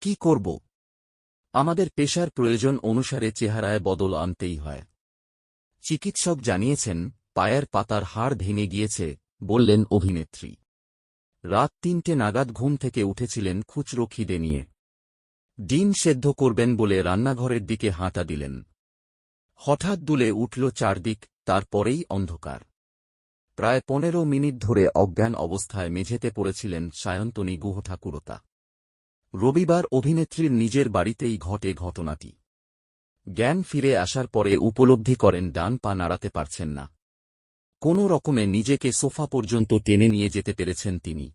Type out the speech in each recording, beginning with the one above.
কি করব? আমাদের পেশার প্রয়োজন অনুসারে চেহারায় বদল আনতেই হয়। চিকিৎসক জানিয়েছেন, পায়ের পাতার হাড় ভেঙে গিয়েছে, বললেন অভিনেত্রী। রাত তিনটে নাগাদ ঘুম থেকে উঠেছিলেন খুচরো খিদে নিয়ে। ডিম সেদ্ধ করবেন বলে রান্নাঘরের দিকে হাঁটা দিলেন। হঠাৎ দুলে উঠল চারদিক, তারপরেই অন্ধকার। প্রায় পনেরো মিনিট ধরে অজ্ঞান অবস্থায় মেঝেতে পড়েছিলেন সায়ন্তনী গুহঠাকুরতা। রবিবার অভিনেত্রীর নিজের বাড়িতেই ঘটে ঘটনাটি। জ্ঞান ফিরে আসার পরে উপলব্ধি করেন, ডান পা নাড়াতে পারছেন না। কোনো রকমে নিজেকে সোফা পর্যন্ত টেনে নিয়ে যেতে পেরেছেন তিনি।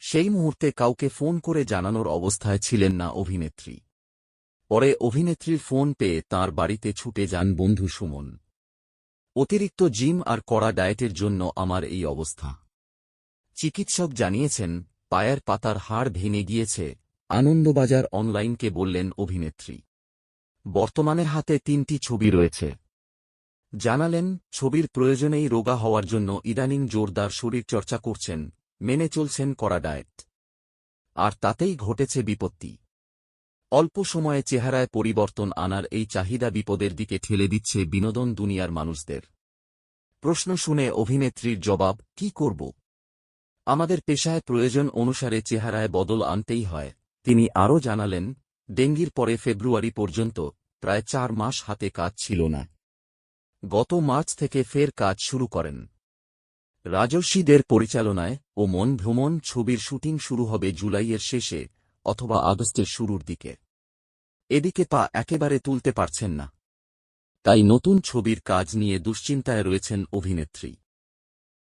সেই মুহূর্তে কাউকে ফোন করে জানানোর অবস্থায় ছিলেন না অভিনেত্রী। পরে অভিনেত্রীর ফোন পেয়ে তার বাড়িতে ছুটে যান বন্ধু সুমন। অতিরিক্ত জিম আর কড়া ডায়েটের জন্য আমার এই অবস্থা। চিকিৎসক জানিয়েছেন পায়ের পাতার হাড় ভেঙে গিয়েছে। আনন্দবাজার অনলাইনকে বললেন অভিনেত্রী। বর্তমানে হাতে তিনটি ছবি রয়েছে। জানালেন ছবির প্রয়োজনেই রোগা হওয়ার জন্য ইদানিং জোরদার শরীরচর্চা করছেন মেনে চলছেন কড়া ডায়েট। আর তাতেই ঘটেছে বিপত্তি। অল্প সময়ে চেহারায় পরিবর্তন আনার এই চাহিদা বিপদের দিকে ঠেলে দিচ্ছে বিনোদন দুনিয়ার মানুষদের। প্রশ্ন শুনে অভিনেত্রীর জবাব কি করব? আমাদের পেশায় প্রয়োজন অনুসারে চেহারায় বদল আনতেই হয়। তিনি আরও জানালেন, ডেঙ্গির পরে ফেব্রুয়ারি পর্যন্ত প্রায় চার মাস হাতে কাজ ছিল না। গত মার্চ থেকে ফের কাজ শুরু করেন। রাজস্বীদের পরিচালনায় ও মন ভ্রমণ ছবির শুটিং শুরু হবে জুলাইয়ের শেষে অথবা আগস্টের শুরুর দিকে। এদিকে পা একেবারে তুলতে পারছেন না। তাই নতুন ছবির কাজ নিয়ে দুশ্চিন্তায় রয়েছেন অভিনেত্রী।